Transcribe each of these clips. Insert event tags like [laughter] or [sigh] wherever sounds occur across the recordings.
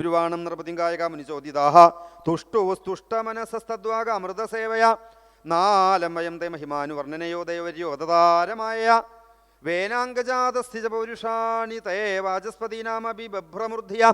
ബ്രുവാണം നൃപതിങ്കായക മുനിചോദിതാഹ തുഷ്ടുസ്തുഷ്ടമനസസ്തദ്വാക അമൃതസേവയ. നാലമയം തേ മഹിമാനുവർണനയോ ദൈവര്യോദതാരമായ വേനാംഗജാതസ്ഥിജ പൗരുഷാണി തേ വാചസ്പതീനാമപി ബഭ്രമൂർധിയ.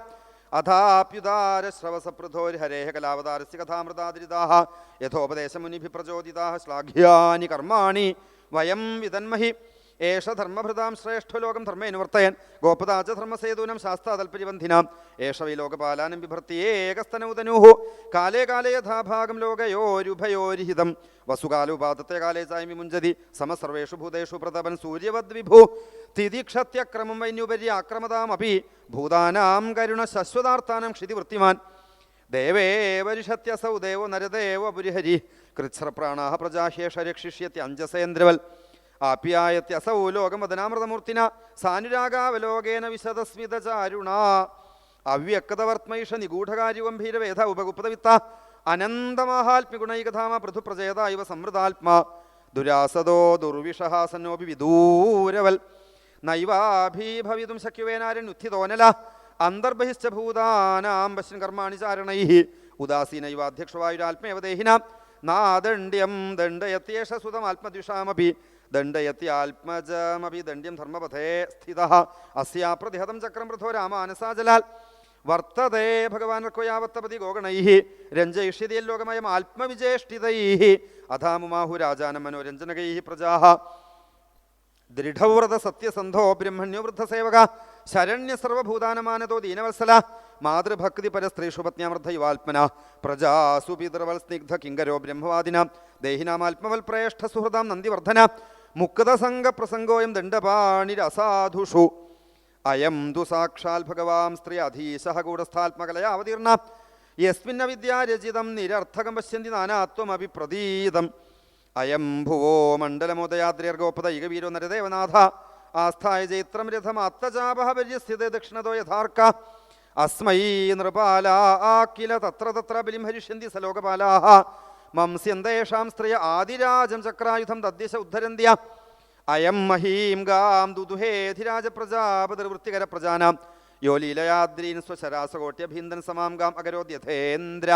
അഥാപ്യുദാരശ്രവസപൃഥോർഹരേഹ കലാവതാരസ്യ കഥാമൃതാതിരിതാഹ. യഥോപദേശമുനിഭി പ്രചോദിതാഹ ശ്ലാഘ്യാനി കർമാണി. വയം വിതന്മഹി. ഏഷ ധർമ്മഭൃതാം ശ്രേഷ്ഠലോകം ധർമ്മേനുവർത്തയൻ ഗോപദാച ധർമ്മസേതൂനം ശാസ്താതൽപരിബന്ധിനാം ഏഷ വൈ ലോകപാലാനം ബിഭർത്തിയേകസ്തനൂതനൂഹു കാലേ കാലേ യഥാഭാഗം ലോകയോരുഭയോരിഹിതം. വസുകാലുപാദത്തെ കാലേ ചായ്മി മുഞ്ചതി. സമസർവേഷു ഭൂതേഷു പ്രതപൻ സൂര്യവദ് വിഭു തിതിക്ഷത്യക്രമം വൈന്യുപര്യ ആക്രമതാമപി. ഭൂതാനാം കരുണ ശശ്വതാർത്ഥാനം ക്ഷിതിവൃത്തിമാൻ. ദേവേവരിഷത്യസൗ ദേവോ നരദേവ പുരിഹരി. കൃച്ഛ്രപ്രാണാ പ്രജാഹ്യേഷ രക്ഷിഷ്യത്തി അഞ്ജസേന്ദ്രവൽ ആപ്യായത്യസൗ ലോകമദനാമൃതമൂർത്തിന സാനുരാഗാവലോകേന വിശദസ്മിതചാരുണ. അവ്യക്തവർത്തമൈഷ നിഗൂഢകാര്യഗംഭീരവേദ ഉപഗുപ്തവിത്ത പൃഥു പൃഥുപ്രചേത ഇവ സമൃതാത്മാ. ദുരാസദോ ദുർവിഷഹാസനോപി വിദൂരവൽ. നൈവാഭീഭവിതും ശക്യുവേനാരൻ അന്തർബഹിശ്ച ഭൂതാനാം പശ്യൻ കർമാണി ചാരണൈ ഉദാസീനൈവാധ്യക്ഷവായുരാത്മേവദേഹിനാം നാദണ്ഡ്യം ദണ്ഡയത്യേഷ സുതമാത്മദ്വിഷാമപി ദണ്ഡയത്യാത്മജമപി ദണ്ഡ്യം ധർമ്മപഥേ സ്ഥിത അസ്യാ പ്രതിഹതം ചക്രം പൃഥോ രാമാനസാജലാൽ വർത്തതേ ഭഗവാൻ യാവത്തപതി ഗോഗണൈ രഞ്ജയിഷ്യതിയല്ലോകമയം ആത്മവിജേഷ്ടിതൈ അഥാമുമാഹു രാജാനം മനോരഞ്ജനകൈ പ്രജാ. ദൃഢവ്രത സത്യസന്ധോ ബ്രഹ്മണ്യോ വൃദ്ധസേവക ശരണ്യ സർവഭൂതാനമാനതോ ദീനവത്സല മാതൃഭക്തി പരസ്ത്രീഷു പത്ന്യാമൃദ്ധ യുവാത്മന പ്രജാസു പിതൃവൽ സ്നിഗ്ധ കിങ്കരോ ബ്രഹ്മവാദിന ദേഹിനാമാത്മവൽ പ്രേഷ്ഠ സുഹൃതാം നന്ദിവർദ്ധന മുക്തസംഗ പ്രസംഗോയം ദണ്ഡപാണിരസാധുഷു അയം തു സാക്ഷാൽ ഭഗവാം സ്ത്രീ അധീശ ഗൂഢസ്ഥാത്മകലയ അവതീർണ യസ്മിന്നവിദ്യാരചിതം നിരർത്ഥകം പശ്യന്തി നാനാത്വമപി പ്രതീതം അയം ഭുവോ മണ്ഡലമോദയാദ്രിയർഗോപദൈകവീരോ നരദേവനാഥ ആസ്ഥായ ചൈത്രം രഥമാത്തചാപഹ പര്യസ്ഥിത ദക്ഷിണതോ യഥാർക്ക അസ്മൈ നൃപാല ആക്കില തത്ര തത്ര ബലിംഹരിഷ്യന്തി സലോകപാലാഹ മംസ്യന്തേഷാം സ്ത്രീയ ആദിരാജം ചക്രായുധം തദ്ദേശ ഉദ്ധരന്ത്യ അയം മഹീം ഗാം ദുദുഹേധിരാജ പ്രജാപതിർവൃത്തികര പ്രജാനാം യോ ലീലയാദ്രീൻ സ്വശരാസകോട്യഭീന്ദൻ സമാം ഗാം അകരോദ്യഥേന്ദ്ര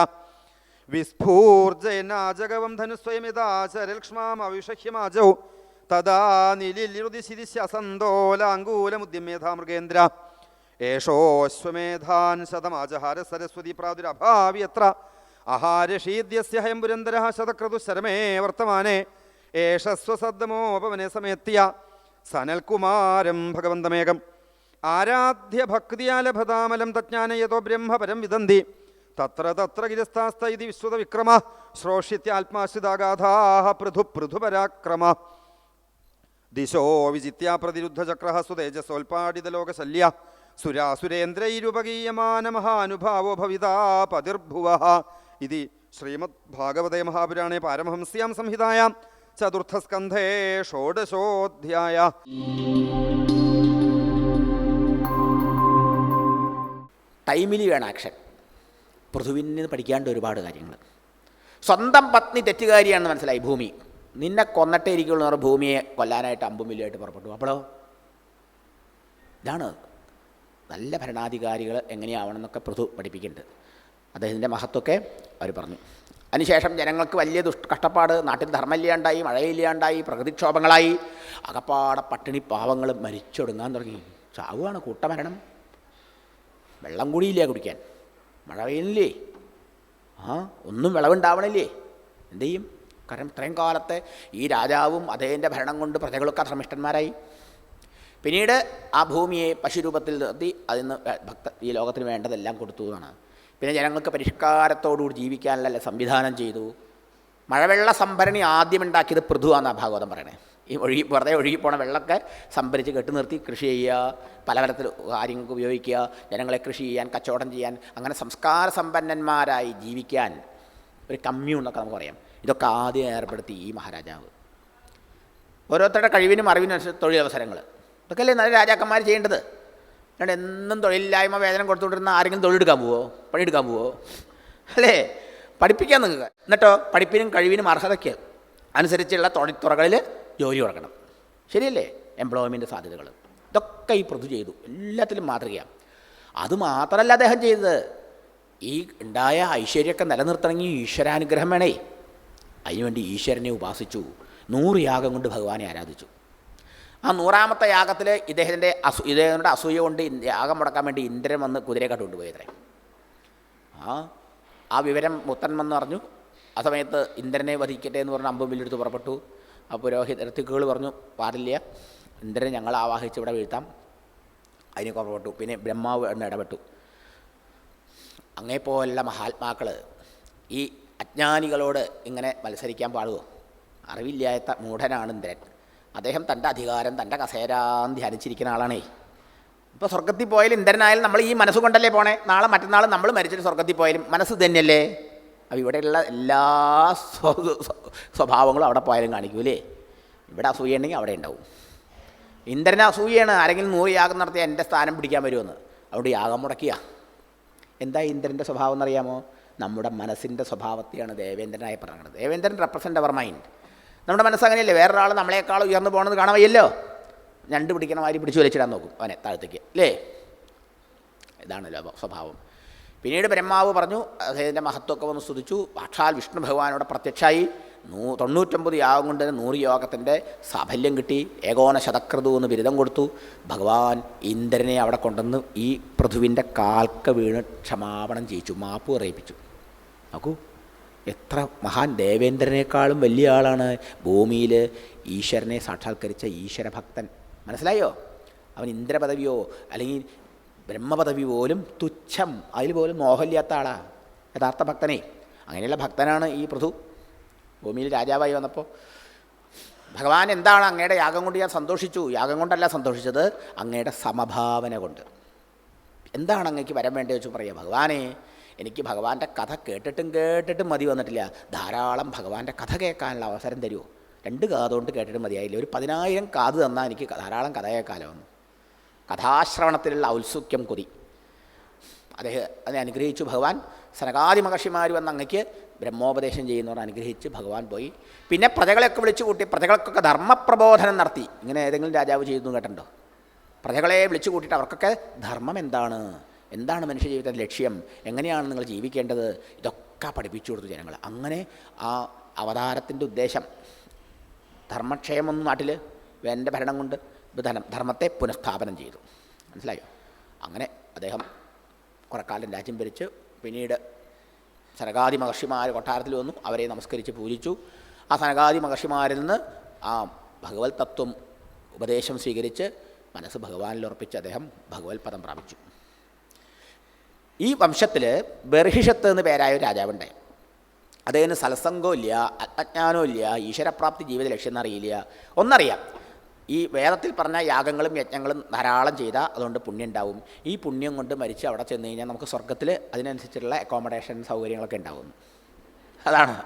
വിസ്ഫൂർജയനാജകവം ധനുസ്വയമിതാചരൽക്ഷ്മാമവിഷഹ്യമാജൗ തദാ നിലിലിരുദിശിരിശസന്തോലാങ്കൂലമുദ്യമേധാ മൃഗേന്ദ്ര ഏഷോശ്വമേധാൻ ശതമാജഹാര സരസ്വതി പ്രാദുരഭാവി അത്ര അഹാരഷീദ്യസ്യ ഹയം പുരന്തര ശതക്രതു ശരമേ വർത്തമാനെ. ഏഷ സമയത്തിയ സനൽകുമാരം ഭഗവന്തമേകം. ആരാധ്യ ഭക്തിയാലഭതാമലം തജ്ഞാനയതോ ബ്രഹ്മപരം വിദന്തി. തത്ര തത്ര ഗിരസ്ഥാസ്ത ഇതി വിശ്വത വിക്രമ. ശ്രോഷ്യത്യാത്മാശ്രിതാഗാധാ പൃഥു പൃഥുപരാക്രമ. ദിശോ വിജിത്യ പ്രതിരുദ്ധചക്ര സുതേജസോൽപാടിതലോകശല്യ സുരാസുരേന്ദ്രൈരുപഗീയമാന മഹാനുഭാവോ ഭവിതാ പതിർഭുവ ഇതി ശ്രീമദ് ഭാഗവതേ മഹാപുരാണേ പാരമഹംസ്യാം സംഹിതായാം ചതുർത്ഥസ്കന്ധേ ഷോഡശോധ്യായ. ടൈമിലി വേണം ആക്ഷൻ. നിന്ന് പഠിക്കാണ്ട് ഒരുപാട് കാര്യങ്ങൾ സ്വന്തം പത്നി തെറ്റുകാരിയാണെന്ന് മനസ്സിലായി ഭൂമി. നിന്നെ കൊന്നിട്ടേ ഇരിക്കുള്ളൂ ഭൂമിയെ കൊല്ലാനായിട്ട് അമ്പും വില്ലുമായിട്ട് പുറപ്പെട്ടു. അപ്പോഴോ? ഇതാണ് നല്ല ഭരണാധികാരികൾ എങ്ങനെയാവണമെന്നൊക്കെ പൃഥു പഠിപ്പിക്കുന്നുണ്ട്. അദ്ദേഹത്തിന്റെ മഹത്വമൊക്കെ അവർ പറഞ്ഞു. അതിനുശേഷം ജനങ്ങൾക്ക് വലിയ ദുഷ് കഷ്ടപ്പാട് നാട്ടിൽ ധർമ്മമില്ലാണ്ടായി മഴയില്ലാണ്ടായി പ്രകൃതിക്ഷോഭങ്ങളായി അകപ്പാടെ പട്ടിണി പാവങ്ങൾ മരിച്ചൊടുങ്ങാൻ തുടങ്ങി. ചാവുകയാണ് കൂട്ടമരണം. വെള്ളം കൂടിയില്ലേ കുടിക്കാൻ? മഴ പെയ്യുന്നില്ലേ? ആ ഒന്നും വിളവുണ്ടാവണില്ലേ? എന്തു ചെയ്യും? കാരണം ഇത്രയും കാലത്തെ ഈ രാജാവും അദ്ദേഹത്തിന്റെ ഭരണം കൊണ്ട് പ്രജകളൊക്കെ ധർമ്മിഷ്ഠന്മാരായി പിന്നീട് ആ ഭൂമിയെ പശുരൂപത്തിൽ നിർത്തി അതിന് ഭക്ത ഈ ലോകത്തിന് വേണ്ടതെല്ലാം കൊടുത്തു എന്നാണ്. പിന്നെ ജനങ്ങൾക്ക് പരിഷ്കാരത്തോടുകൂടി ജീവിക്കാനുള്ള സംവിധാനം ചെയ്തു. മഴവെള്ള സംഭരണി ആദ്യം ഉണ്ടാക്കിയത് പൃഥുവാന്നാണ് ഭാഗവതം പറയണേ. ഈ ഒഴുകി വെറുതെ ഒഴുകിപ്പോണ വെള്ളമൊക്കെ സംഭരിച്ച് കെട്ടി നിർത്തി കൃഷി ചെയ്യുക പലതരത്തിൽ കാര്യങ്ങൾക്ക് ഉപയോഗിക്കുക ജനങ്ങളെ കൃഷി ചെയ്യാൻ കച്ചവടം ചെയ്യാൻ അങ്ങനെ സംസ്കാര സമ്പന്നന്മാരായി ജീവിക്കാൻ ഒരു കമ്മ്യൂൺ എന്നൊക്കെ നമുക്ക് പറയാം. ഇതൊക്കെ ആദ്യം ഏർപ്പെടുത്തി ഈ മഹാരാജാവ്. ഓരോരുത്തരുടെ കഴിവിനും അറിവിനും തൊഴിലവസരങ്ങൾ. ഇതൊക്കെയല്ലേ നല്ല രാജാക്കന്മാർ ചെയ്യേണ്ടത്? അല്ലാണ്ട് എന്നും തൊഴിലില്ലായ്മ വേതനം കൊടുത്തുകൊണ്ടിരുന്ന ആരെങ്കിലും തൊഴിലെടുക്കാൻ പോവോ? പണിയെടുക്കാൻ പോവോ? അല്ലേ? പഠിപ്പിക്കാൻ നിങ്ങൾക്ക്. എന്നിട്ടോ? പഠിപ്പിനും കഴിവിനും അർഹതയ്ക്ക് അനുസരിച്ചുള്ള തൊഴിൽത്തുറകളിൽ ജോലി കൊടുക്കണം. ശരിയല്ലേ? എംപ്ലോയ്മെന്റ് സാധ്യതകൾ. ഇതൊക്കെ ഈ പൃഥു ചെയ്തു. എല്ലാത്തിലും മാതൃകയാണ് അത് മാത്രമല്ല അദ്ദേഹം ചെയ്തത്. ഈ ഉണ്ടായ ഐശ്വര്യമൊക്കെ നിലനിർത്തണമെങ്കിൽ ഈശ്വരാനുഗ്രഹം വേണേ. അതിനുവേണ്ടി ഈശ്വരനെ ഉപാസിച്ചു. നൂറ് യാഗം കൊണ്ട് ഭഗവാനെ ആരാധിച്ചു. ആ നൂറാമത്തെ യാഗത്തിൽ ഇദ്ദേഹത്തിന്റെ അസു ഇദ്ദേഹത്തിന്റെ അസൂയ കൊണ്ട് യാഗം മുടക്കാൻ വേണ്ടി ഇന്ദ്രൻ വന്ന് കുതിരയെക്കാട്ട് കൊണ്ടുപോയത്രേ ആ ആ വിവരം മുത്തൻ പറഞ്ഞു ആ സമയത്ത് ഇന്ദ്രനെ വധിക്കട്ടെ എന്ന് പറഞ്ഞ് അമ്പും പുറപ്പെട്ടു. ആ പുരോഹിത പറഞ്ഞു പാടില്ല ഇന്ദ്രനെ ഞങ്ങൾ ആവാഹിച്ച് ഇവിടെ വീഴ്ത്താം. അതിന് പുറപ്പെട്ടു. പിന്നെ ബ്രഹ്മാവ് എന്ന് ഇടപെട്ടു. അങ്ങേപ്പോലുള്ള മഹാത്മാക്കൾ ഈ അജ്ഞാനികളോട് ഇങ്ങനെ മത്സരിക്കാൻ പാടുമോ അറിവില്ലാത്ത മൂഢനാണ് ഇന്ദ്രൻ. അദ്ദേഹം തന്റെ അധികാരം തന്റെ കസേരാൻ ധ്യാനിച്ചിരിക്കുന്ന ആളാണേ. ഇപ്പോൾ സ്വർഗത്തിൽ പോയാലും ഇന്ദ്രനായാലും നമ്മൾ ഈ മനസ്സുകൊണ്ടല്ലേ പോണേ? നാളെ മറ്റന്നാൾ നമ്മൾ മരിച്ചിട്ട് സ്വർഗത്തിൽ പോയാലും മനസ്സ് തന്നെയല്ലേ അപ്പോൾ ഇവിടെയുള്ള എല്ലാ സ്വ- സ്വ- സ്വഭാവങ്ങളും അവിടെ പോയാലും കാണിക്കൂലേ? ഇവിടെ അസൂയുണ്ടെങ്കിൽ അവിടെ ഉണ്ടാവും. ഇന്ദ്രന അസൂയാണ് ആരെങ്കിലും നൂറ് യാഗം നടത്തിയാൽ എന്റെ സ്ഥാനം പിടിക്കാൻ വരുമെന്ന്. അവിടെ യാഗം മുടക്കിയ. എന്താ ഇന്ദ്രന്റെ സ്വഭാവം എന്നറിയാമോ? നമ്മുടെ മനസ്സിന്റെ സ്വഭാവത്തെയാണ് ദേവേന്ദ്രനായി പറയുന്നത് ദേവേന്ദ്രൻ റെപ്രസെന്റ് അവർ മൈൻഡ് നമ്മുടെ മനസ്സ് അങ്ങനെയല്ലേ വേറൊരാൾ നമ്മളെക്കാൾ ഉയർന്നു പോകണമെന്ന് കാണാമല്ലോ രണ്ട് പിടിക്കണ മാതിരി പിടിച്ചു വലിച്ചിടാൻ നോക്കും അവനെ താഴത്തേക്ക് അല്ലേ? ഇതാണ് അപ്പൊ സ്വഭാവം. പിന്നീട് ബ്രഹ്മാവ് പറഞ്ഞു അദ്ദേഹത്തിന്റെ മഹത്വമൊക്കെ വന്ന് സ്തുതിച്ചു. സാക്ഷാൽ വിഷ്ണു ഭഗവാനോട് പ്രത്യക്ഷമായി നൂ തൊണ്ണൂറ്റൊമ്പത് യാഗം കൊണ്ട് തന്നെ നൂറ് യോഗത്തിന്റെ സാഫല്യം കിട്ടി. ഏകോന ശതക്രതു എന്ന് ബിരുദം കൊടുത്തു. ഭഗവാൻ ഇന്ദ്രനെ അവിടെ കൊണ്ടുവന്ന് ഈ പൃഥുവിന്റെ കാൽക്ക വീണ് ക്ഷമാപണം ചെയ്യിച്ചു മാപ്പ് പറയിപ്പിച്ചു. നോക്കൂ. എത്ര മഹാൻ ദേവേന്ദ്രനേക്കാളും വലിയ ആളാണ് ഭൂമിയിൽ ഈശ്വരനെ സാക്ഷാത്കരിച്ച ഈശ്വരഭക്തൻ. മനസ്സിലായോ? അവൻ ഇന്ദ്രപദവിയോ അല്ലെങ്കിൽ ബ്രഹ്മപദവി പോലും തുച്ഛം. അതിൽ പോലും മോഹമില്ലാത്ത ആളാണ് യഥാർത്ഥ ഭക്തനെ. അങ്ങനെയുള്ള ഭക്തനാണ് ഈ പൃഥു. ഭൂമിയിൽ രാജാവായി വന്നപ്പോൾ ഭഗവാൻ എന്താണ് അങ്ങയുടെ യാഗം കൊണ്ട് ഞാൻ സന്തോഷിച്ചു? യാഗം കൊണ്ടല്ല സന്തോഷിച്ചത് അങ്ങയുടെ സമഭാവന കൊണ്ട്. എന്താണ് അങ്ങേക്ക് വരം വേണ്ടത് വെച്ച് പറയുക ഭഗവാനെ എനിക്ക് ഭഗവാന്റെ കഥ കേട്ടിട്ടും കേട്ടിട്ടും മതി വന്നിട്ടില്ല. ധാരാളം ഭഗവാന്റെ കഥ കേൾക്കാനുള്ള അവസരം തരുമോ രണ്ട് കാതുകൊണ്ട് കേട്ടിട്ട് മതിയായില്ല. ഒരു പതിനായിരം കാത് തന്നാൽ എനിക്ക് ധാരാളം കഥ കേൾക്കാലോ കഥാശ്രവണത്തിലുള്ള ഔത്സുക്യം കൊതി. അദ്ദേഹം അനുഗ്രഹിച്ചു. ഭഗവാൻ സനകാദി മഹർഷിമാർ വന്ന് അങ്ങക്ക് ബ്രഹ്മോപദേശം ചെയ്യുന്നവർ അനുഗ്രഹിച്ച് ഭഗവാൻ പോയി. പിന്നെ പ്രജകളെയൊക്കെ വിളിച്ചു കൂട്ടി പ്രജകൾക്കൊക്കെ ധർമ്മപ്രബോധനം നടത്തി. ഇങ്ങനെ ഏതെങ്കിലും രാജാവ് ചെയ്തു കേട്ടിട്ടുണ്ടോ? പ്രജകളെ വിളിച്ചു കൂട്ടിയിട്ട് അവർക്കൊക്കെ ധർമ്മം എന്താണ്? എന്താണ് മനുഷ്യ ജീവിതത്തിന്റെ ലക്ഷ്യം? എങ്ങനെയാണ് നിങ്ങൾ ജീവിക്കേണ്ടത്? ഇതൊക്കെ പഠിപ്പിച്ചു കൊടുത്തു ജനങ്ങൾ. അങ്ങനെ ആ അവതാരത്തിന്റെ ഉദ്ദേശം ധർമ്മക്ഷയമൊന്നും നാട്ടിൽ എന്റെ ഭരണം കൊണ്ട് ധനം ധർമ്മത്തെ പുനഃസ്ഥാപനം ചെയ്തു. മനസ്സിലായോ? അങ്ങനെ അദ്ദേഹം കുറക്കാലം രാജ്യം ഭരിച്ച്. പിന്നീട് സനകാദി മഹർഷിമാർ കൊട്ടാരത്തിൽ വന്നു. അവരെ നമസ്കരിച്ച് പൂജിച്ചു. ആ സനകാദി മഹർഷിമാരിൽ നിന്ന് ആ ഭഗവത് തത്വം ഉപദേശം സ്വീകരിച്ച് മനസ്സ് ഭഗവാനിൽ ഉറപ്പിച്ച് അദ്ദേഹം ഭഗവത് പദം പ്രാപിച്ചു. ഈ വംശത്തിൽ ബർഹിഷത്ത് എന്ന് പേരായ ഒരു രാജാവുണ്ടായി അദ്ദേഹത്തിന് സത്സംഗവും ഇല്ല ആത്മജ്ഞാനവും ഇല്ല ഈശ്വരപ്രാപ്തി ജീവിത ലക്ഷ്യം എന്നറിയില്ല ഒന്നറിയാം ഈ വേദത്തിൽ പറഞ്ഞ യാഗങ്ങളും യജ്ഞങ്ങളും ധാരാളം ചെയ്താൽ അതുകൊണ്ട് പുണ്യം ഉണ്ടാവും ഈ പുണ്യം കൊണ്ട് മരിച്ച് അവിടെ ചെന്ന് കഴിഞ്ഞാൽ നമുക്ക് സ്വർഗത്തിൽ അതിനനുസരിച്ചുള്ള അക്കോമഡേഷൻ സൗകര്യങ്ങളൊക്കെ ഉണ്ടാവും. അതാണ്.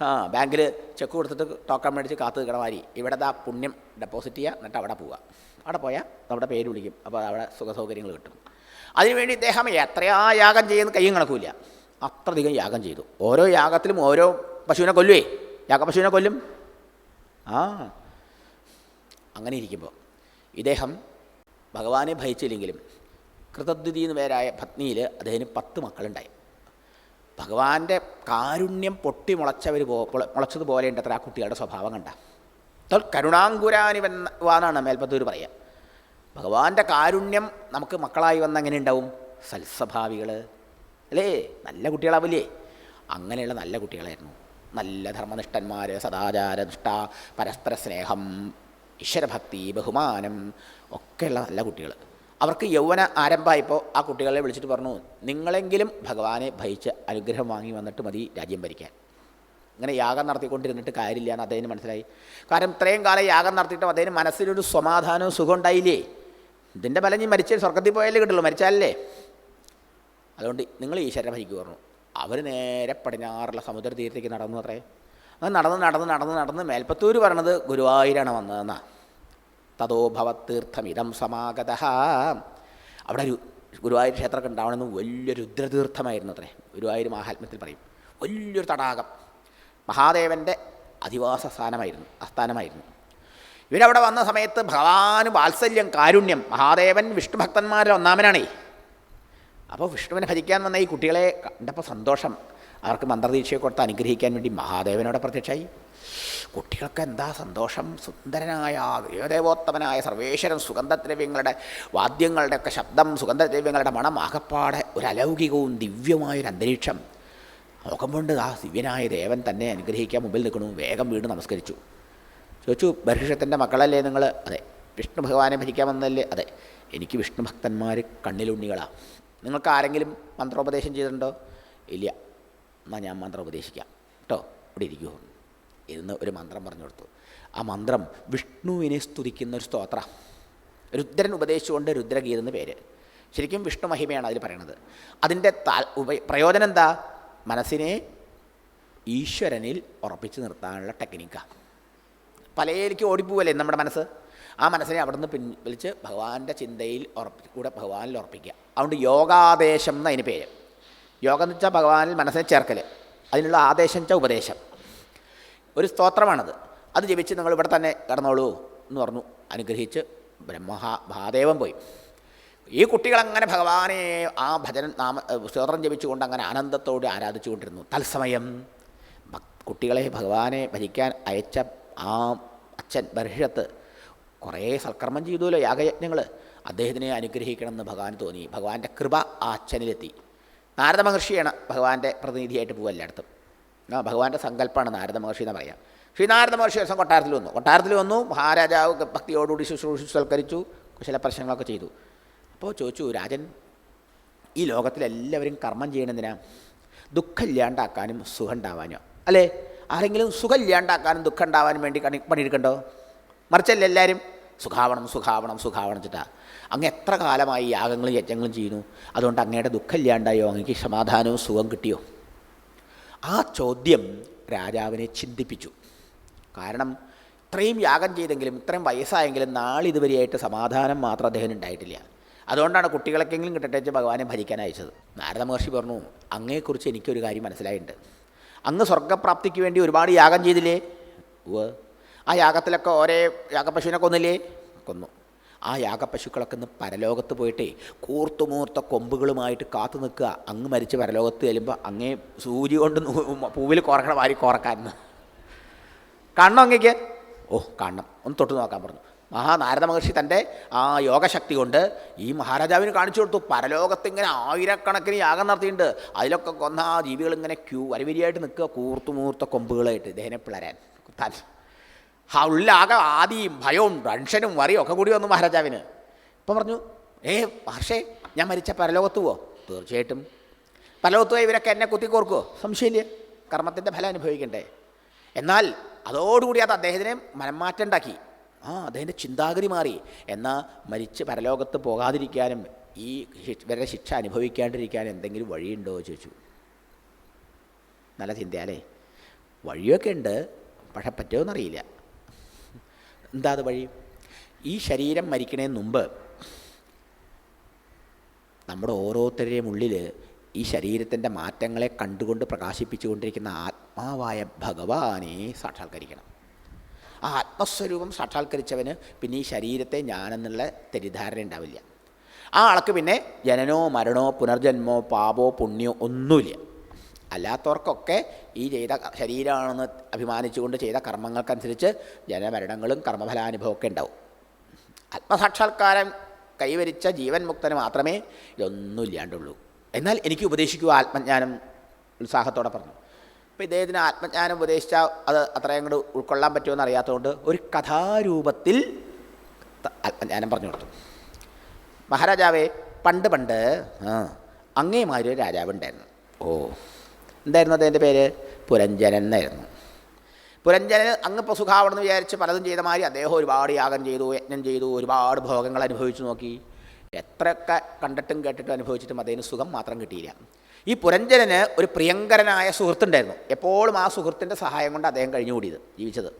ആ ബാങ്കിൽ ചെക്ക് കൊടുത്തിട്ട് ടോക്കൺ മേടിച്ച് കാത്തു നിൽക്കണ മാതിരി. ഇവിടെ ആ പുണ്യം ഡെപ്പോസിറ്റ് ചെയ്യുക എന്നിട്ട് അവിടെ പോവുക അവിടെ പോയാൽ നമ്മുടെ പേര് വിളിക്കും. അപ്പോൾ അവിടെ സുഖസൗകര്യങ്ങൾ കിട്ടും. അതിനുവേണ്ടി ഇദ്ദേഹം എത്രയാ യാഗം ചെയ്യുന്ന കയ്യും കണക്കൂല അത്രയധികം യാഗം ചെയ്തു. ഓരോ യാഗത്തിലും ഓരോ പശുവിനെ കൊല്ലുവേ. യാഗപശുവിനെ കൊല്ലും. ആ. അങ്ങനെ ഇരിക്കുമ്പോൾ ഇദ്ദേഹം ഭഗവാനെ ഭയച്ചില്ലെങ്കിലും കൃതദ്വിതി എന്ന് പേരായ പത്നിയിൽ അദ്ദേഹത്തിന് പത്ത് മക്കളുണ്ടായി. ഭഗവാന്റെ കാരുണ്യം പൊട്ടി മുളച്ചവർ മുളച്ചതുപോലെ ഉണ്ട് അത്ര ആ കുട്ടികളുടെ സ്വഭാവം കണ്ട. കരുണാങ്കുരാനി കരുണാങ്കുരാനിവെന്നാണ് മേൽപ്പത്തൂർ പറയുക ഭഗവാന്റെ കാരുണ്യം നമുക്ക് മക്കളായി വന്ന എങ്ങനെ ഉണ്ടാവും? സൽസ്വഭാവികൾ അല്ലേ? നല്ല കുട്ടികളാവില്ലേ? അങ്ങനെയുള്ള നല്ല കുട്ടികളായിരുന്നു. നല്ല ധർമ്മനിഷ്ഠന്മാർ സദാചാരനിഷ്ഠ പരസ്പര സ്നേഹം ഈശ്വരഭക്തി ബഹുമാനം ഒക്കെയുള്ള നല്ല കുട്ടികൾ അവർക്ക് യൗവന ആരംഭമായപ്പോൾ ആ കുട്ടികളെ വിളിച്ചിട്ട് പറഞ്ഞു നിങ്ങളെങ്കിലും ഭഗവാനെ ഭയിച്ച് അനുഗ്രഹം വാങ്ങി വന്നിട്ട് മതി രാജ്യം ഭരിക്കാൻ. ഇങ്ങനെ യാഗം നടത്തിക്കൊണ്ടിരുന്നിട്ട് കാര്യമില്ല എന്ന് അദ്ദേഹത്തിന് മനസ്സിലായി. കാരണം ഇത്രയും കാലം യാഗം നടത്തിയിട്ടും അദ്ദേഹത്തിന് മനസ്സിലൊരു സമാധാനവും സുഖം ഉണ്ടായില്ലേ? ഇതിന്റെ ഫലം ഞാൻ മരിച്ച സ്വർഗത്തിൽ പോയാലേ കിട്ടുള്ളൂ മരിച്ചാലല്ലേ? അതുകൊണ്ട് നിങ്ങൾ ഈശ്വരനെ ഭരിക്കു പറഞ്ഞു. അവർ നേരെ പടിഞ്ഞാറുള്ള സമുദ്ര തീരത്തേക്ക് നടന്നു അത്രേ. അത് നടന്ന് നടന്ന് നടന്ന് നടന്ന് മേൽപ്പത്തൂർ പറഞ്ഞത് ഗുരുവായൂരാണ് വന്നതെന്നാ. തതോ ഭവത്തീർത്ഥമിതം സമാഗത. അവിടെ ഒരു ഗുരുവായൂർ ക്ഷേത്രമൊക്കെ ഉണ്ടാവണമെന്ന് വലിയൊരു രുദ്രതീർത്ഥമായിരുന്നു അത്രേ. ഗുരുവായൂർ മഹാത്മ്യത്തിൽ പറയും. വലിയൊരു തടാകം. മഹാദേവന്റെ അധിവാസ സ്ഥാനമായിരുന്നു ആസ്ഥാനമായിരുന്നു. ഇവരവിടെ വന്ന സമയത്ത് ഭഗവാന് വാത്സല്യം കാരുണ്യം. മഹാദേവൻ വിഷ്ണുഭക്തന്മാരിൽ ഒന്നാമനാണേ. അപ്പോൾ വിഷ്ണുവിനെ ഭജിക്കാൻ വന്ന ഈ കുട്ടികളെ കണ്ടപ്പോൾ സന്തോഷം. അവർക്ക് മന്ത്രദീക്ഷയെ കൊടുത്ത് അനുഗ്രഹിക്കാൻ വേണ്ടി മഹാദേവനോട് പ്രത്യക്ഷമായി കുട്ടികൾക്ക് എന്താ സന്തോഷം? സുന്ദരനായ ദേവദേവോത്തമനായ സർവേശ്വരൻ സുഗന്ധദ്രവ്യങ്ങളുടെ വാദ്യങ്ങളുടെ ഒക്കെ ശബ്ദം സുഗന്ധദ്രവ്യങ്ങളുടെ മണം ആകപ്പാടെ ഒരു അലൗകികവും ദിവ്യമായൊരു അന്തരീക്ഷം. നോക്കുമ്പോണ്ട് ആ ദിവ്യനായ ദേവൻ തന്നെ അനുഗ്രഹിക്കാൻ മുമ്പിൽ നിൽക്കണു വേഗം വീണ് നമസ്കരിച്ചു. ചോദിച്ചു ബർഹിഷത്തിന്റെ മക്കളല്ലേ നിങ്ങൾ അതെ. വിഷ്ണു ഭഗവാനെ ഭജിക്കാൻ വന്നതല്ലേ? അതെ. എനിക്ക് വിഷ്ണു ഭക്തന്മാർ കണ്ണിലുണ്ണികളാണ് നിങ്ങൾക്ക് ആരെങ്കിലും മന്ത്രോപദേശം ചെയ്തിട്ടുണ്ടോ? ഇല്ല. എന്നാൽ ഞാൻ മന്ത്രം ഉപദേശിക്കാം കേട്ടോ ഇവിടെ ഇരിക്കൂ. ഇരുന്ന് ഒരു മന്ത്രം പറഞ്ഞു കൊടുത്തു. ആ മന്ത്രം വിഷ്ണുവിനെ സ്തുതിക്കുന്ന ഒരു സ്തോത്ര. രുദ്രൻ ഉപദേശിച്ചുകൊണ്ട് രുദ്രഗീത എന്ന് പേര്. ശരിക്കും വിഷ്ണു മഹിമയാണ് അതിൽ പറയണത്. അതിന്റെ താ ഉപ പ്രയോജനം എന്താ? മനസ്സിനെ ഈശ്വരനിൽ ഉറപ്പിച്ച് നിർത്താനുള്ള ടെക്നിക്കാണ് പലയിലേക്ക് ഓടിപ്പോവല്ലേ നമ്മുടെ മനസ്സ്? ആ മനസ്സിനെ അവിടുന്ന് പിൻവലിച്ച് ഭഗവാന്റെ ചിന്തയിൽ ഉറപ്പി കൂടെ ഭഗവാനിൽ ഉറപ്പിക്കുക. അതുകൊണ്ട് യോഗാദേശം എന്ന് അതിന് പേര്. യോഗം എന്ന് വെച്ചാൽ ഭഗവാനിൽ മനസ്സിനെ ചേർക്കൽ അതിനുള്ള ആദേശം വെച്ചാൽ ഉപദേശം. ഒരു സ്തോത്രമാണത്. അത് ജപിച്ച് നിങ്ങൾ ഇവിടെ തന്നെ കിടന്നോളൂ എന്ന് പറഞ്ഞു. അനുഗ്രഹിച്ച് ബ്രഹ്മഹാ മഹാദേവൻ പോയി. ഈ കുട്ടികളങ്ങനെ ഭഗവാനെ ആ ഭജന നാമ സ്തോത്രം ജപിച്ചുകൊണ്ട് അങ്ങനെ ആനന്ദത്തോടെ ആരാധിച്ചുകൊണ്ടിരുന്നു. തത്സമയം കുട്ടികളെ ഭഗവാനെ ഭജിക്കാൻ അയച്ച ആ അച്ഛൻ ബർഹിഷത്ത് കുറേ സൽക്കർമ്മം ചെയ്തുല്ലോ യാഗയജ്ഞങ്ങൾ. അദ്ദേഹത്തിനെ അനുഗ്രഹിക്കണമെന്ന് ഭഗവാൻ തോന്നി. ഭഗവാന്റെ കൃപ ആ അച്ഛനിലെത്തി. നാരദ മഹർഷിയാണ് ഭഗവാന്റെ പ്രതിനിധിയായിട്ട് പോകുക എല്ലായിടത്തും. ഭഗവാന്റെ സങ്കല്പമാണ് നാരദ മഹർഷി എന്ന് പറയാം. ശ്രീ നാരദ മഹർഷി ദിവസം കൊട്ടാരത്തിൽ വന്നു. കൊട്ടാരത്തിൽ വന്നു മഹാരാജാവ് ഭക്തിയോടുകൂടി ശുശ്രൂഷ സൽക്കരിച്ചു കുശല പ്രശ്നങ്ങളൊക്കെ ചെയ്തു. അപ്പോൾ ചോദിച്ചു രാജൻ ഈ ലോകത്തിലെല്ലാവരും കർമ്മം ചെയ്യണതിനാ ദുഃഖം ഇല്ലാണ്ടാക്കാനും സുഖം ഉണ്ടാവാനോ അല്ലേ? ആരെങ്കിലും സുഖം ഇല്ലാണ്ടാക്കാനും ദുഃഖം ഉണ്ടാവാനും വേണ്ടി കണി പണിയെടുക്കണ്ടോ? മറിച്ചല്ലേ എല്ലാവരും സുഖാവണം സുഖാവണം സുഖാവണം ചിട്ടാ അങ്ങ് എത്ര കാലമായി യാഗങ്ങളും യജ്ഞങ്ങളും ചെയ്യുന്നു. അതുകൊണ്ട് അങ്ങയുടെ ദുഃഖം ഇല്ലാണ്ടായോ അങ്ങക്ക് സമാധാനവും സുഖം കിട്ടിയോ? ആ ചോദ്യം രാജാവിനെ ചിന്തിപ്പിച്ചു. കാരണം ഇത്രയും യാഗം ചെയ്തെങ്കിലും ഇത്രയും വയസ്സായെങ്കിലും നാളിതുവരെയായിട്ട് സമാധാനം മാത്രം അദ്ദേഹം ഉണ്ടായിട്ടില്ല. അതുകൊണ്ടാണ് കുട്ടികളൊക്കെങ്കിലും കിട്ടട്ടെ വെച്ച് ഭഗവാനെ ഭരിക്കാൻ അയച്ചത്. നാരദ മഹർഷി പറഞ്ഞു അങ്ങയെക്കുറിച്ച് എനിക്കൊരു കാര്യം മനസ്സിലായിട്ടുണ്ട്. അങ്ങ് സ്വർഗപ്രാപ്തിക്ക് വേണ്ടി ഒരുപാട് യാഗം ചെയ്തില്ലേ? ഉവ് ആ യാഗത്തിലൊക്കെ ഒരേ യാഗപശുവിനെ കൊന്നില്ലേ? കൊന്നു. ആ യാഗപശുക്കളൊക്കെ ഇന്ന് പരലോകത്ത് പോയിട്ടേ കൂർത്തുമൂർത്ത കൊമ്പുകളുമായിട്ട് കാത്തു നിൽക്കുക. അങ്ങ് മരിച്ച് പരലോകത്ത് ചെല്ലുമ്പോൾ അങ്ങേ സൂചി കൊണ്ട് പൂവിൽ കുറക്കണ വാരി കുറക്കാമെന്ന് കാണണോ അങ്ങേക്ക് ഓ കാണണം. ഒന്ന് തൊട്ട് നോക്കാൻ പറഞ്ഞു. മഹാനാരദ മഹർഷി തന്റെ ആ യോഗശക്തി കൊണ്ട് ഈ മഹാരാജാവിന് കാണിച്ചു കൊടുത്തു. പരലോകത്ത് ഇങ്ങനെ ആയിരക്കണക്കിന് യാഗം നടത്തിയിട്ടുണ്ട്. അതിലൊക്കെ കൊന്ന ആ ജീവികൾ ഇങ്ങനെ ക്യൂ വരിവരിയായിട്ട് നിൽക്കുക. കൂർത്തുമൂർത്ത കൊമ്പുകളായിട്ട് ഇദ്ദേഹനെ പിളരാൻ കുത്താൻ ആ ഉള്ളാകെ ആദിയും ഭയവും ടെൻഷനും വറിയും ഒക്കെ കൂടി വന്നു മഹാരാജാവിന്. ഇപ്പം പറഞ്ഞു ഏ പക്ഷേ ഞാൻ മരിച്ച പരലോകത്ത് പോവോ? തീർച്ചയായിട്ടും. പരലോകത്ത് പോയി ഇവരൊക്കെ എന്നെ കുത്തിക്കോർക്കുമോ സംശയമില്ല. കർമ്മത്തിന്റെ ഫലം അനുഭവിക്കണ്ടേ. എന്നാൽ അതോടുകൂടി അത് അദ്ദേഹത്തിനെ മനംമാറ്റം ഉണ്ടാക്കി ആ അദ്ദേഹത്തിന്റെ ചിന്താഗതി മാറി. എന്നാൽ മരിച്ച് പരലോകത്ത് പോകാതിരിക്കാനും ഈ ഇവരുടെ ശിക്ഷ അനുഭവിക്കാണ്ടിരിക്കാനും എന്തെങ്കിലും വഴിയുണ്ടോ? ചോദിച്ചു. നല്ല ചിന്തയാലേ വഴിയൊക്കെ ഉണ്ട് പക്ഷെ പറ്റുമെന്നറിയില്ല എന്താ അത് വഴി? ഈ ശരീരം മരിക്കണേ മുമ്പ് നമ്മുടെ ഓരോരുത്തരുടെയും ഉള്ളിൽ ഈ ശരീരത്തിന്റെ മാറ്റങ്ങളെ കണ്ടുകൊണ്ട് പ്രകാശിപ്പിച്ചുകൊണ്ടിരിക്കുന്ന ആത്മാവായ ഭഗവാനെ സാക്ഷാത്കരിക്കണം. ആ ആത്മസ്വരൂപം സാക്ഷാത്കരിച്ചവന് പിന്നെ ഈ ശരീരത്തെ ഞാനെന്നുള്ള തെറ്റിദ്ധാരണ ഉണ്ടാവില്ല. ആ ആൾക്ക് പിന്നെ ജനനോ മരണോ പുനർജന്മോ പാപോ പുണ്യോ ഒന്നുമില്ല. അല്ലാത്തവർക്കൊക്കെ ഈ ചെയ്ത ശരീരമാണെന്ന് അഭിമാനിച്ചുകൊണ്ട് ചെയ്ത കർമ്മങ്ങൾക്കനുസരിച്ച് ജനമരണങ്ങളും കർമ്മഫലാനുഭവമൊക്കെ ഉണ്ടാവും. ആത്മസാക്ഷാത്കാരം കൈവരിച്ച ജീവൻ മുക്തന് മാത്രമേ ഇതൊന്നും ഇല്ലാണ്ടുള്ളൂ എന്നാൽ എനിക്ക് ഉപദേശിക്കുക ആത്മജ്ഞാനം ഉത്സാഹത്തോടെ പറഞ്ഞു. അപ്പോൾ ഇദ്ദേഹത്തിന് ആത്മജ്ഞാനം ഉപദേശിച്ചാൽ അത് അത്രയും കൂടെ ഉൾക്കൊള്ളാൻ പറ്റുമെന്ന് അറിയാത്തതുകൊണ്ട് ഒരു കഥാരൂപത്തിൽ ആത്മജ്ഞാനം പറഞ്ഞു കൊടുത്തു. മഹാരാജാവേ പണ്ട് പണ്ട് അങ്ങേമാരി ഒരു രാജാവ് ഉണ്ടായിരുന്നു ഓ എന്തായിരുന്നു അദ്ദേഹത്തിന്റെ പേര്? പുരഞ്ജനൻ എന്നായിരുന്നു. പുരഞ്ജനൻ അങ്ങ് ഇപ്പോൾ സുഖാവണമെന്ന് വിചാരിച്ച് പലതും ചെയ്ത മാതിരി അദ്ദേഹം ഒരുപാട് യാഗം ചെയ്തു യജ്ഞം ചെയ്തു ഒരുപാട് ഭോഗങ്ങൾ അനുഭവിച്ചു നോക്കി. എത്രയൊക്കെ കണ്ടിട്ടും കേട്ടിട്ടും അനുഭവിച്ചിട്ടും അദ്ദേഹത്തിന് സുഖം മാത്രം കിട്ടിയില്ല. ഈ പുരഞ്ജനന് ഒരു പ്രിയങ്കരനായ സുഹൃത്തുണ്ടായിരുന്നു എപ്പോഴും ആ സുഹൃത്തിന്റെ സഹായം കൊണ്ട് അദ്ദേഹം കഴിഞ്ഞുകൂടിയത് ജീവിച്ചത്.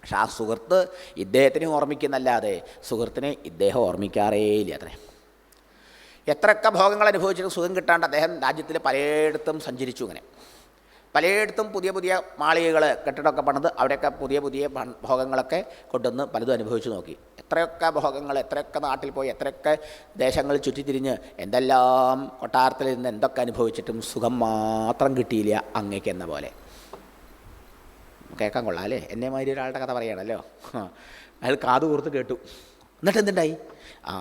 പക്ഷെ ആ സുഹൃത്ത് ഇദ്ദേഹത്തിനെ ഓർമ്മിക്കുന്നല്ലാതെ സുഹൃത്തിനെ ഇദ്ദേഹം ഓർമ്മിക്കാറേയില്ല അത്രേ. എത്രയൊക്കെ ഭോഗങ്ങൾ അനുഭവിച്ചിട്ട് സുഖം കിട്ടാണ്ട് അദ്ദേഹം രാജ്യത്തിൽ പലയിടത്തും സഞ്ചരിച്ചു ഇങ്ങനെ. പലയിടത്തും പുതിയ പുതിയ മാളികകൾ കെട്ടിടമൊക്കെ പണിത് അവിടെയൊക്കെ പുതിയ പുതിയ ഭോഗങ്ങളൊക്കെ കൊണ്ടുവന്ന് പലതും അനുഭവിച്ചു നോക്കി. എത്രയൊക്കെ ഭോഗങ്ങൾ എത്രയൊക്കെ നാട്ടിൽ പോയി എത്രയൊക്കെ ദേശങ്ങൾ ചുറ്റിത്തിരിഞ്ഞ് എന്തെല്ലാം കൊട്ടാരത്തിൽ നിന്ന് എന്തൊക്കെ അനുഭവിച്ചിട്ടും സുഖം മാത്രം കിട്ടിയില്ല അങ്ങേക്ക് എന്ന പോലെ. കേൾക്കാൻ കൊള്ളാം അല്ലേ? എന്നെ മാതിരി ഒരാളുടെ കഥ പറയണല്ലോ. അയാൾ കാതു കൂർത്ത് കേട്ടു. എന്നിട്ട് എന്തുണ്ടായി ആ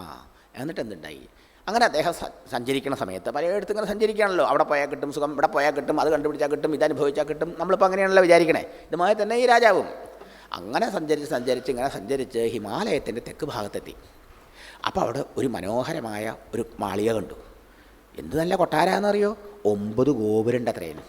എന്നിട്ട് എന്തുണ്ടായി അങ്ങനെ അദ്ദേഹം സഞ്ചരിക്കുന്ന സമയത്ത് പലയിടത്തും ഇങ്ങനെ സഞ്ചരിക്കുകയാണല്ലോ. അവിടെ പോയാൽ കിട്ടും സുഖം ഇവിടെ പോയാൽ കിട്ടും അത് കണ്ടുപിടിച്ചാൽ കിട്ടും ഇത് അനുഭവിച്ചാൽ കിട്ടും. നമ്മളിപ്പോൾ അങ്ങനെയാണല്ലോ വിചാരിക്കണേ. ഇതുമായി തന്നെ ഈ രാജാവും. അങ്ങനെ സഞ്ചരിച്ച് സഞ്ചരിച്ച് ഇങ്ങനെ സഞ്ചരിച്ച് ഹിമാലയത്തിന്റെ തെക്ക് ഭാഗത്തെത്തി. അപ്പോൾ അവിടെ ഒരു മനോഹരമായ ഒരു മാളിക കണ്ടു. എന്ത് നല്ല കൊട്ടാരാന്നറിയോ ഒമ്പത് ഗോപുരന്റെ അത്രയും.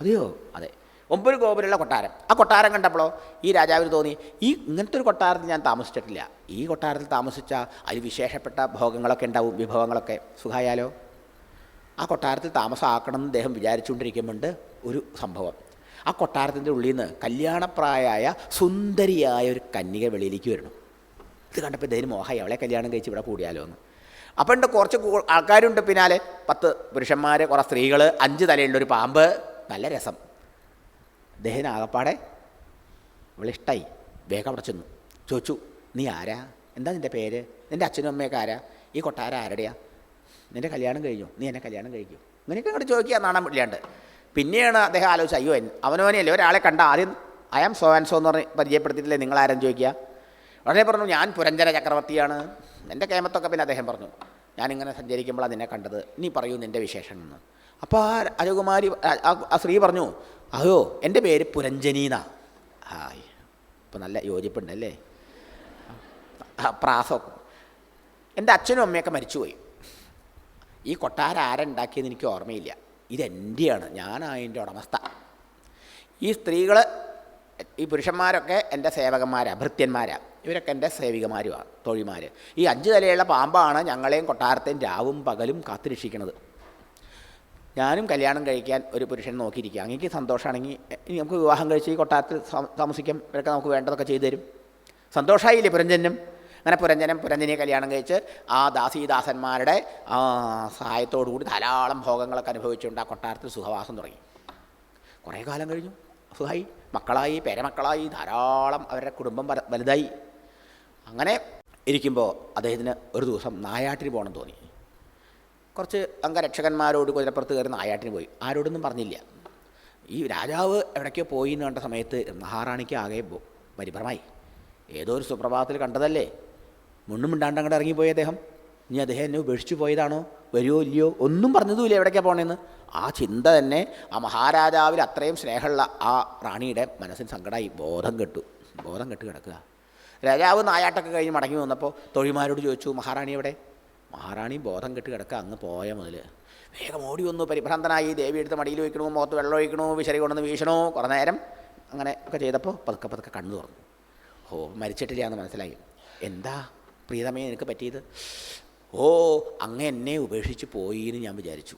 അതെയോ? അതെ. ഒമ്പത് ഗോപുരമുള്ള കൊട്ടാരം. ആ കൊട്ടാരം കണ്ടപ്പോഴോ ഈ രാജാവിന് തോന്നി ഈ ഇങ്ങനത്തെ ഒരു കൊട്ടാരത്തിൽ ഞാൻ താമസിച്ചിട്ടില്ല. ഈ കൊട്ടാരത്തിൽ താമസിച്ചാൽ അതിൽ വിശേഷപ്പെട്ട ഭോഗങ്ങളൊക്കെ ഉണ്ടാവും വിഭവങ്ങളൊക്കെ. സുഖമായാലോ? ആ കൊട്ടാരത്തിൽ താമസമാക്കണം എന്ന് അദ്ദേഹം വിചാരിച്ചുകൊണ്ടിരിക്കുമ്പോണ്ട് ഒരു സംഭവം. ആ കൊട്ടാരത്തിന്റെ ഉള്ളിൽ നിന്ന് കല്യാണപ്രായമായ സുന്ദരിയായ ഒരു കന്യക വെളിയിലേക്ക് വരണം ഇത് കണ്ടപ്പോൾ ഇദ്ദേഹം മോഹായി അവളെ കല്യാണം കഴിച്ച് ഇവിടെ കൂടിയാലോ? എന്ന്. അപ്പം ഉണ്ട് കുറച്ച് ആൾക്കാരുണ്ട് പിന്നാലെ. പത്ത് പുരുഷന്മാർ കുറേ സ്ത്രീകൾ അഞ്ച് തലയുള്ള ഒരു പാമ്പ്. നല്ല രസം. അദ്ദേഹത്തിന് ആകപ്പാടെ ഇവളിഷ്ടായി വേഗം അവിടെ ചെന്നു. ചോദിച്ചു നീ ആരാ? എന്താ നിന്റെ പേര്? നിന്റെ അച്ഛനും അമ്മയൊക്കെ ആരാ? ഈ കൊട്ടാരം ആരുടെയാ? നിന്റെ കല്യാണം കഴിഞ്ഞു? നീ എന്നെ കല്യാണം കഴിക്കും? നിനക്ക് അങ്ങോട്ട് ചോദിക്കുക നാണം വിളിയാണ്ട് പിന്നെയാണ് അദ്ദേഹം ആലോചിച്ചത് അയ്യോ അവനവനെയല്ലേ ഒരാളെ കണ്ട ആദ്യം I am so and so എന്ന് പറഞ്ഞ് പരിചയപ്പെടുത്തിയിട്ടില്ലേ? നിങ്ങൾ ആരും ചോദിക്കുക? ഉടനെ പറഞ്ഞു ഞാൻ പുരഞ്ജന ചക്രവർത്തിയാണ്. എന്റെ കേമത്തൊക്കെ പിന്നെ അദ്ദേഹം പറഞ്ഞു ഞാനിങ്ങനെ സഞ്ചരിക്കുമ്പോഴാണ് നിന്നെ കണ്ടത്. നീ പറയൂ നിന്റെ വിശേഷം എന്ന് അപ്പോൾ ആ രാജകുമാരി ആ- സ്ത്രീ പറഞ്ഞു അയ്യോ എന്റെ പേര് പുരഞ്ജനീന ഹായ് ഇപ്പം നല്ല യോജിപ്പുണ്ടല്ലേ പ്രാസമൊക്കെ എന്റെ അച്ഛനും അമ്മയൊക്കെ മരിച്ചുപോയി. ഈ കൊട്ടാരം ആരുണ്ടാക്കിയെന്ന് എനിക്ക് ഓർമ്മയില്ല. ഇതെന്റെയാണ് ഞാനതിന്റെ ഉടമസ്ഥ. ഈ സ്ത്രീകൾ ഈ പുരുഷന്മാരൊക്കെ എന്റെ സേവകന്മാരാണ് ഭൃത്യന്മാരാണ് ഇവരൊക്കെ എന്റെ സേവികമാരുമാണ് തൊഴിമാർ ഈ അഞ്ച് തലയുള്ള പാമ്പാണ് ഞങ്ങളെയും കൊട്ടാരത്തെയും രാവും പകലും കാത്തുരക്ഷിക്കുന്നത് ഞാനും കല്യാണം കഴിക്കാൻ ഒരു പുരുഷൻ നോക്കിയിരിക്കുക അങ്ങേക്ക് സന്തോഷമാണെങ്കിൽ ഇനി നമുക്ക് വിവാഹം കഴിച്ച് ഈ കൊട്ടാരത്തിൽ താമ- താമസിക്കാം ഇവരൊക്കെ നമുക്ക് വേണ്ടതൊക്കെ ചെയ്തു തരും. സന്തോഷമായില്ലേ പുരഞ്ജനും? അങ്ങനെ പുരഞ്ജനം പുരഞ്ജനെ കല്യാണം കഴിച്ച് ആ ദാസീദാസന്മാരുടെ സഹായത്തോടു കൂടി ധാരാളം ഭോഗങ്ങളൊക്കെ അനുഭവിച്ചുകൊണ്ട് ആ കൊട്ടാരത്തിൽ സുഖവാസം തുടങ്ങി. കുറേ കാലം കഴിഞ്ഞു. സുഖമായി മക്കളായി പേരമക്കളായി. ധാരാളം അവരുടെ കുടുംബം വലുതായി. അങ്ങനെ ഇരിക്കുമ്പോൾ അദ്ദേഹത്തിന് ഒരു ദിവസം നായാട്ടിന് പോകണം തോന്നി. കുറച്ച് അംഗരക്ഷകന്മാരോട് കുതിരപ്പുറത്ത് കയറി നായാട്ടിന് പോയി. ആരോടൊന്നും പറഞ്ഞില്ല. ഈ രാജാവ് എവിടേക്കോ പോയി എന്ന് കണ്ട സമയത്ത് മഹാറാണിക്ക് ആകെ പരിഭ്രമായി. ഏതോ ഒരു സുപ്രഭാതത്തിൽ കണ്ടതല്ലേ? മുണ്ണും മിണ്ടാണ്ട് അങ്ങോട്ട് ഇറങ്ങിപ്പോയി അദ്ദേഹം. ഇനി അദ്ദേഹം എന്നെ ഉപേക്ഷിച്ച് പോയതാണോ? വരുമോ ഇല്ലയോ? ഒന്നും പറഞ്ഞതുമില്ല എവിടേക്കാണ് പോണേന്ന്. ആ ചിന്ത തന്നെ ആ മഹാരാജാവിൽ അത്രയും സ്നേഹമുള്ള ആ റാണിയുടെ മനസ്സിന് സങ്കടമായി ബോധം കെട്ടു. ബോധം കെട്ട് കിടക്കുക. രാജാവ് നായാട്ടൊക്കെ കഴിഞ്ഞ് മടങ്ങി വന്നപ്പോൾ തൊഴിമാരോട് ചോദിച്ചു മഹാറാണി എവിടെ? മഹാറാണി ബോധം കെട്ട് കിടക്കുക അങ്ങ് പോയ മുതൽ വേഗം ഓടി വന്നു പരിഭ്രാന്തനായി ദേവി എടുത്ത് മടിയിൽ വയ്ക്കണു മുഖത്ത് വെള്ളം ഒഴിക്കണോ വിശറി കൊണ്ടുവന്ന് വീശണോ കുറേ നേരം അങ്ങനെ ഒക്കെ ചെയ്തപ്പോൾ പതുക്കെ പതുക്കെ കണ്ണു തുറന്നു. ഓ മരിച്ചിട്ടില്ല എന്ന് മനസ്സിലായി. എന്താ പ്രീതമേ എനിക്ക് പറ്റിയത്? ഓ അങ്ങ് എന്നെ ഉപേക്ഷിച്ച് പോയി എന്ന് ഞാൻ വിചാരിച്ചു.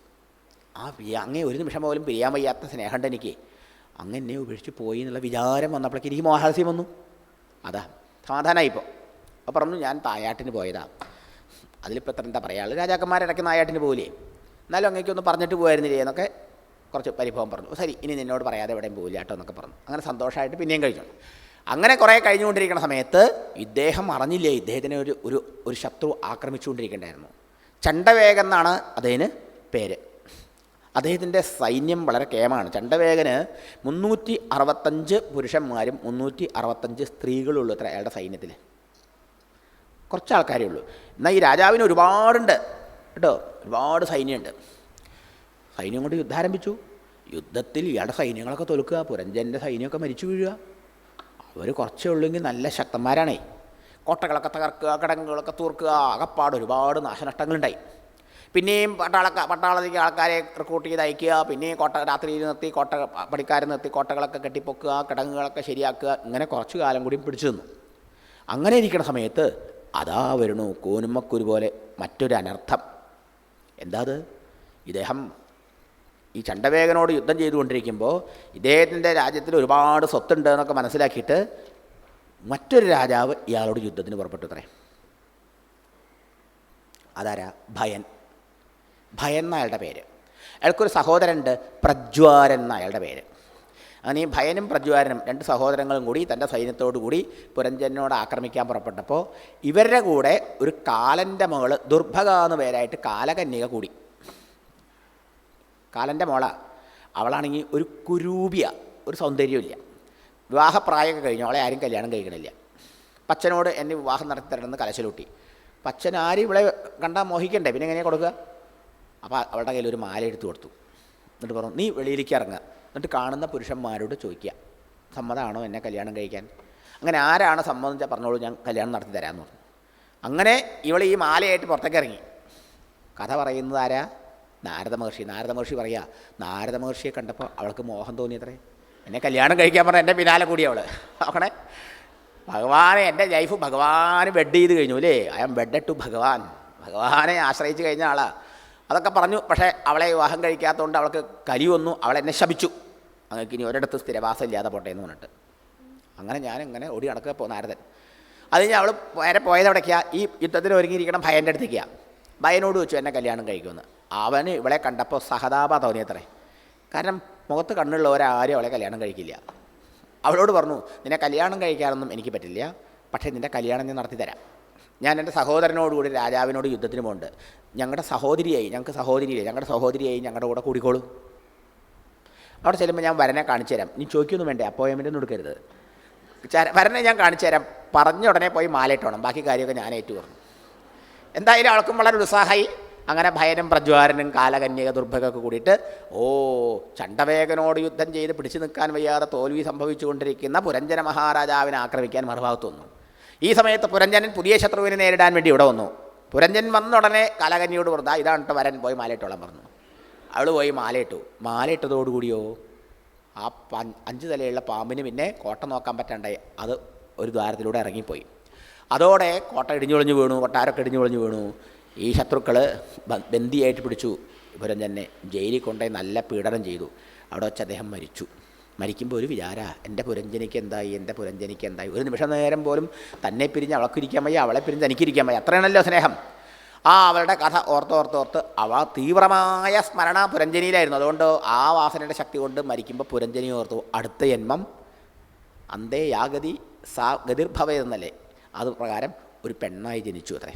ആ അങ്ങേ ഒരു നിമിഷം പോലും പിരിയാൻ വയ്യാത്ത സ്നേഹമുണ്ട് എനിക്ക്. അങ്ങ് എന്നെ ഉപേക്ഷിച്ച് പോയി എന്നുള്ള വിചാരം വന്നപ്പോഴേക്ക് എനിക്ക് മോഹാസ്യം വന്നു. അതാ സമാധാനമായി ഇപ്പോൾ അപ്പോൾ പറഞ്ഞു ഞാൻ തായാട്ടിന് പോയതാ. അതിലിപ്പോൾ എത്ര എന്താ പറയുക രാജാക്കന്മാരിടയ്ക്ക് നായാട്ടിന് പോകില്ലേ എന്നാലും അങ്ങേക്കൊന്ന് പറഞ്ഞിട്ട് പോയായിരുന്നില്ലേ എന്നൊക്കെ കുറച്ച് പരിഭവം പറഞ്ഞു. ശരി ഇനി നിന്നോട് പറയാതെ എവിടെയും പോകില്ല കേട്ടോ എന്നൊക്കെ പറഞ്ഞു. അങ്ങനെ സന്തോഷമായിട്ട് പിന്നെയും കഴിഞ്ഞു അങ്ങനെ കുറേ കഴിഞ്ഞുകൊണ്ടിരിക്കുന്ന സമയത്ത് ഇദ്ദേഹം അറിഞ്ഞില്ലേ? ഇദ്ദേഹത്തിനെ ഒരു ഒരു ഒരു ശത്രു ആക്രമിച്ചുകൊണ്ടിരിക്കേണ്ടായിരുന്നു. ചണ്ടവേഗൻ എന്നാണ് അദ്ദേഹത്തിന് പേര്. അദ്ദേഹത്തിന്റെ സൈന്യം വളരെ കേമാണ്. ചണ്ടവേഗന് മുന്നൂറ്റി അറുപത്തഞ്ച് പുരുഷന്മാരും മുന്നൂറ്റി അറുപത്തഞ്ച് സ്ത്രീകളുള്ളൂ അത്ര അയാളുടെ സൈന്യത്തിൽ കുറച്ച് ആൾക്കാരേ ഉള്ളൂ. എന്നാൽ ഈ രാജാവിന് ഒരുപാടുണ്ട്. കേട്ടോ? ഒരുപാട് സൈന്യമുണ്ട്. സൈന്യം കൊണ്ട് യുദ്ധം ആരംഭിച്ചു. യുദ്ധത്തിൽ ഇയാളുടെ സൈന്യങ്ങളൊക്കെ തോൽക്കുക പുരഞ്ജന്റെ സൈന്യമൊക്കെ മരിച്ചു വീഴുക. അവർ കുറച്ചേ ഉള്ളെങ്കിൽ നല്ല ശക്തന്മാരാണേ. കോട്ടകളൊക്കെ തകർക്കുക കിടങ്ങുകളൊക്കെ തൂർക്കുക അകപ്പാട് ഒരുപാട് നാശനഷ്ടങ്ങളുണ്ടായി. പിന്നെയും പട്ടാളക്ക പട്ടാളത്തേക്ക് ആൾക്കാരെ റിക്രൂട്ട് ചെയ്ത് അയക്കുക പിന്നെയും കോട്ട രാത്രിയിൽ നിർത്തി കോട്ട പണിക്കാരെ നിർത്തി കോട്ടകളൊക്കെ കെട്ടിപ്പൊക്കുക കിടങ്ങുകളൊക്കെ ശരിയാക്കുക ഇങ്ങനെ കുറച്ച് കാലം കൂടി പിടിച്ചു നിന്നു. അങ്ങനെ ഇരിക്കുന്ന സമയത്ത് അതാ വരണു കൂനുമ്മക്കുരു പോലെ മറ്റൊരു അനർത്ഥം എന്താ അത് ഇദ്ദേഹം ഈ ചണ്ടവേഗനോട് യുദ്ധം ചെയ്തുകൊണ്ടിരിക്കുമ്പോൾ ഇദ്ദേഹത്തിന്റെ രാജ്യത്തിൽ ഒരുപാട് സ്വത്തുണ്ട് എന്നൊക്കെ മനസ്സിലാക്കിയിട്ട് മറ്റൊരു രാജാവ് ഇയാളോട് യുദ്ധത്തിന് പുറപ്പെട്ടു അത്രേ? അതാരാ ഭയൻ. ഭയൻ എന്ന അയാളുടെ പേര്. അയാൾക്കൊരു സഹോദരനുണ്ട് പ്രജ്വാരൻ എന്ന അയാളുടെ പേര്. അങ്ങനെ ഈ ഭയനും പ്രജ്വാരനും രണ്ട് സഹോദരങ്ങളും കൂടി തന്റെ സൈന്യത്തോടുകൂടി പുരഞ്ജനോട് ആക്രമിക്കാൻ പുറപ്പെട്ടപ്പോൾ ഇവരുടെ കൂടെ ഒരു കാലന്റെ മകൾ ദുർഭഗ എന്ന് പേരായിട്ട് കാലകന്യക കൂടി. കാലന്റെ മോള. അവളാണെങ്കിൽ ഒരു കുരൂപിയ ഒരു സൗന്ദര്യമില്ല വിവാഹപ്രായമൊക്കെ കഴിഞ്ഞു അവളെ ആരും കല്യാണം കഴിക്കണില്ല. പച്ചനോട് എന്നെ വിവാഹം നടത്തി തരണമെന്ന് കലശലൂട്ടി. പച്ചൻ ആരും ഇവളെ കണ്ടാൽ മോഹിക്കണ്ടേ? പിന്നെ എങ്ങനെയാണ് കൊടുക്കുക? അപ്പോൾ അവളുടെ കയ്യിൽ ഒരു മാല എടുത്തു കൊടുത്തു. എന്നിട്ട് പറഞ്ഞു നീ വെളിയിലേക്ക് ഇറങ്ങുക എന്നിട്ട് കാണുന്ന പുരുഷന്മാരോട് ചോദിക്കുക സമ്മതമാണോ എന്നെ കല്യാണം കഴിക്കാൻ? അങ്ങനെ ആരാണ് സമ്മതം വെച്ചാൽ പറഞ്ഞോളൂ ഞാൻ കല്യാണം നടത്തി തരാമെന്ന് പറഞ്ഞു. അങ്ങനെ ഇവൾ ഈ മാലയായിട്ട് പുറത്തേക്ക് ഇറങ്ങി. കഥ പറയുന്നത് ആരാ? നാരദ മഹർഷി. നാരദ മഹർഷി പറയുക നാരദ മഹർഷിയെ കണ്ടപ്പോൾ അവൾക്ക് മോഹം തോന്നിയത്രേ. എന്നെ കല്യാണം കഴിക്കാൻ പറഞ്ഞ എന്റെ പിന്നാലെ കൂടി അവൾ [laughs] അവളെ ഭഗവാനെ എന്റെ ലൈഫ് ഭഗവാന് ബെഡ് ചെയ്ത് കഴിഞ്ഞു അല്ലേ? ഐ ആം ബെഡ് ടു ഭഗവാൻ. ഭഗവാനെ ആശ്രയിച്ച് കഴിഞ്ഞ ആളാ. അതൊക്കെ പറഞ്ഞു പക്ഷേ അവളെ വിവാഹം കഴിക്കാത്തതുകൊണ്ട് അവൾക്ക് കരി വന്നു അവളെന്നെ ശപിച്ചു. അങ്ങക്ക് ഇനി ഒരിടത്ത് സ്ഥിരവാസം ഇല്ലാതെ പോട്ടെ എന്ന് പറഞ്ഞിട്ട്. അങ്ങനെ ഞാൻ ഇങ്ങനെ ഓടി നടക്കുക പോ നാരദൻ. അത് കഴിഞ്ഞ് അവൾ നേരെ പോയത് എവിടേക്കാ? ഈ യുദ്ധത്തിന് ഒരുങ്ങിയിരിക്കണം ഭയന്റെ അടുത്തേക്കാണ് ഭയനോട് വെച്ചു എന്നെ കല്യാണം കഴിക്കുമെന്ന്? അവന് ഇവളെ കണ്ടപ്പോൾ സഹതാപ തോന്നിയത്രേ കാരണം മുഖത്ത് കണ്ണുള്ളവരാരും അവളെ കല്യാണം കഴിക്കില്ല. അവളോട് പറഞ്ഞു നിന്നെ കല്യാണം കഴിക്കാനൊന്നും എനിക്ക് പറ്റില്ല. പക്ഷേ നിന്റെ കല്യാണം ഞാൻ നടത്തി തരാം ഞാൻ എന്റെ സഹോദരനോടുകൂടി രാജാവിനോട് യുദ്ധത്തിന് പോകുന്നുണ്ട് ഞങ്ങളുടെ സഹോദരിയായി ഞങ്ങൾക്ക് സഹോദരിയായി ഞങ്ങളുടെ സഹോദരിയായി ഞങ്ങളുടെ കൂടെ കൂടിക്കോളൂ. അവിടെ ചെല്ലുമ്പോൾ ഞാൻ വരനെ കാണിച്ചു തരാം. നീ ചോദിക്കൊന്നും വേണ്ടേ? അപ്പോയിൻമെന്റ് ഒന്നും എടുക്കരുത്. വരനെ ഞാൻ കാണിച്ചു തരാം. പറഞ്ഞ ഉടനെ പോയി മാലയിട്ടോണം. ബാക്കി കാര്യമൊക്കെ ഞാൻ ഏറ്റു പറഞ്ഞു എന്തായാലും അവൾക്കും വളരെ ഉത്സാഹമായി. അങ്ങനെ ഭയനും പ്രജ്വാരനും കാലകന്യക ദുർഭകൊക്കെ കൂടിയിട്ട് ഓ ചണ്ടവേഗനോട് യുദ്ധം ചെയ്ത് പിടിച്ചു നിൽക്കാൻ വയ്യാതെ തോൽവി സംഭവിച്ചുകൊണ്ടിരിക്കുന്ന പുരഞ്ജന മഹാരാജാവിനെ ആക്രമിക്കാൻ മറുഭാഗത്തു വന്നു. ഈ സമയത്ത് പുരഞ്ജനൻ പുതിയ ശത്രുവിനെ നേരിടാൻ വേണ്ടി ഇവിടെ വന്നു. പുരഞ്ജൻ വന്ന ഉടനെ കലകന്യോട് പറഞ്ഞാൽ ഇതാണ് വരൻ. പോയി മാലയിട്ടോളാൻ പറഞ്ഞു. അവൾ പോയി മാലയിട്ടു. മാലയിട്ടതോടുകൂടിയോ ആ അഞ്ച് തലയുള്ള പാമ്പിന് പിന്നെ കോട്ട നോക്കാൻ പറ്റാണ്ടായി അത് ഒരു ദ്വാരത്തിലൂടെ ഇറങ്ങിപ്പോയി. അതോടെ കോട്ട ഇടിഞ്ഞൊളിഞ്ഞു വീണു കൊട്ടാരൊക്കെ ഇടിഞ്ഞൊളിഞ്ഞു വീണു. ഈ ശത്രുക്കൾ ബന്ദിയായിട്ട് പിടിച്ചു പുരഞ്ജനെ. ജയിലിൽ കൊണ്ടുപോയി നല്ല പീഡനം ചെയ്തു. അവിടെ വെച്ച് അദ്ദേഹം മരിച്ചു. മരിക്കുമ്പോൾ ഒരു വിചാര. എന്റെ പുരഞ്ജനിക്ക് എന്തായി? എന്റെ പുരഞ്ജനിക്ക് എന്തായി? ഒരു നിമിഷം നേരം പോലും തന്നെ പിരിഞ്ഞ് അവൾക്കിരിക്കാൻ വയ്യ അവളെ പിരിഞ്ഞ് തനിക്കിരിക്കാൻ വയ്യ. അത്രയാണല്ലോ സ്നേഹം. ആ അവളുടെ കഥ ഓർത്ത് ഓർത്ത് ഓർത്ത് അവ തീവ്രമായ സ്മരണ പുരഞ്ജനിയിലായിരുന്നു. അതുകൊണ്ട് ആ വാസനയുടെ ശക്തി കൊണ്ട് മരിക്കുമ്പോൾ പുരഞ്ജനി ഓർത്തു അടുത്ത ജന്മം അന്തേ യാഗതി സാ ഗതിർഭവ എന്നല്ലേ അത് പ്രകാരം ഒരു പെണ്ണായി ജനിച്ചു അത്രേ.